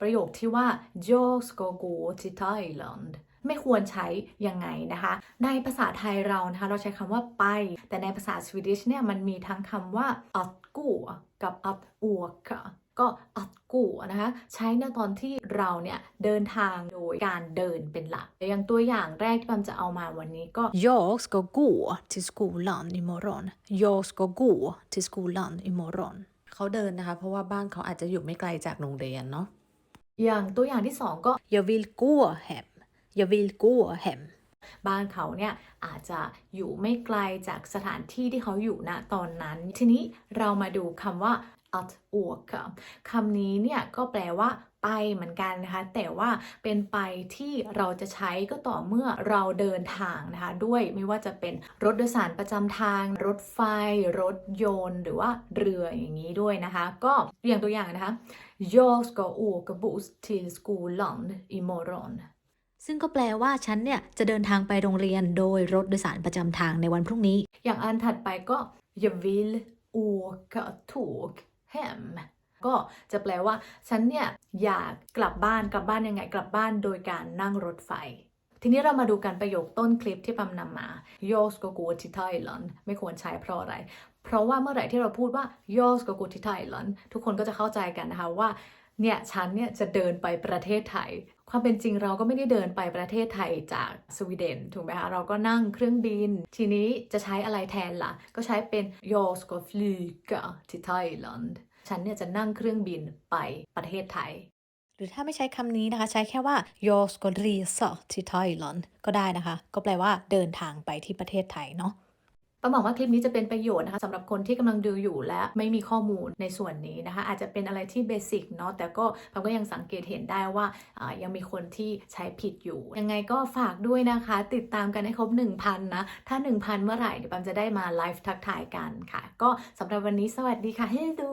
ประโยคที่ว่า jag ska gå till Thailand ไม่ควรใช้ยังไงนะคะ ในภาษาไทยเรานะคะ เราใช้คำว่าไป แต่ในภาษาสวีดิชเนี่ยมันมีทั้งคำว่า att gå กับ att åka ก็ att gå นะคะใช้ในตอนที่เราเนี่ยเดินทางโดยการเดินเป็นหลักอย่างตัวอย่างแรกที่ปัมจะเอามาวันนี้ก็ Jag ska gå till skolan imorgon. Jag ska gå till skolan imorgon. เขาเดินนะคะ เพราะว่าบ้านเขาอาจจะอยู่ไม่ไกลจากโรงเรียนเนาะ อย่างตัวอย่างที่สองก็ Jag vill gå hem. Jag vill gå hem. บ้านเขาเนี่ยอาจจะอยู่ไม่ไกลจากสถานที่ที่เขาอยู่ณตอนนั้น ทีนี้เรามาดูคำว่า att åka คำนี้เนี่ยก็แปลว่าไปเหมือนกันนะคะ แต่ว่าเป็นไปที่เราจะใช้ก็ต่อเมื่อเราเดินทางนะคะ ด้วยไม่ว่าจะเป็นรถโดยสารประจำทาง รถไฟ รถยนต์ หรือว่าเรืออย่างนี้ด้วยนะคะ ก็อย่างตัวอย่างนะคะ Jag ska åka buss till skolan imorgon ซึ่งก็แปลว่าฉันเนี่ยจะเดินทางไปโรงเรียนโดยรถโดยสารประจำทางในวันพรุ่งนี้ อย่างอันถัดไปก็ jag vill åka tåg hem ก็จะแปลว่า ฉันเนี่ยอยากกลับบ้านกลับบ้านยังไงกลับบ้านโดยการนั่งรถไฟ ทีนี้เรามาดูกันประโยคต้นคลิปที่ปัมนำมา jag ska gå till Thailand ไม่ควรใช้เพราะอะไร เพราะว่าเมื่อไหร่ที่เราพูดว่า jag ska gå till Thailand ทุกคนก็จะเข้าใจกันนะคะว่า เนี่ยฉันเนี่ยจะเดินไปประเทศไทย ความเป็นจริงเราก็ไม่ได้เดินไปประเทศไทยจากสวีเดนถูกไหมคะเราก็นั่งเครื่องบิน ทีนี้จะใช้อะไรแทนล่ะ ก็ใช้เป็น jag ska flyga till Thailand ฉันเนี่ยจะนั่งเครื่องบินไปประเทศไทยหรือถ้าไม่ใช้คำนี้นะคะ ใช้แค่ว่า jag ska resa till Thailand ก็ได้นะคะ ก็แปลว่าเดินทางไปที่ประเทศไทยเนาะ ประหวังว่าคลิปนี้จะเป็นประโยชน์นะคะสำหรับคนที่กำลังดูอยู่และไม่มีข้อมูลในส่วนนี้นะคะ อาจจะเป็นอะไรที่เบสิกเนาะแต่ก็ป้าก็ยังสังเกตเห็นได้ว่ายังมีคนที่ใช้ผิดอยู่ ยังไงก็ฝากด้วยนะคะ ติดตามกันให้ครบ 1,000 นะ ถ้า 1,000 เมื่อไหร่เดี๋ยวปัมจะได้มาไลฟ์ทักทายกันค่ะ ก็สำหรับวันนี้สวัสดีค่ะเฮ้ดู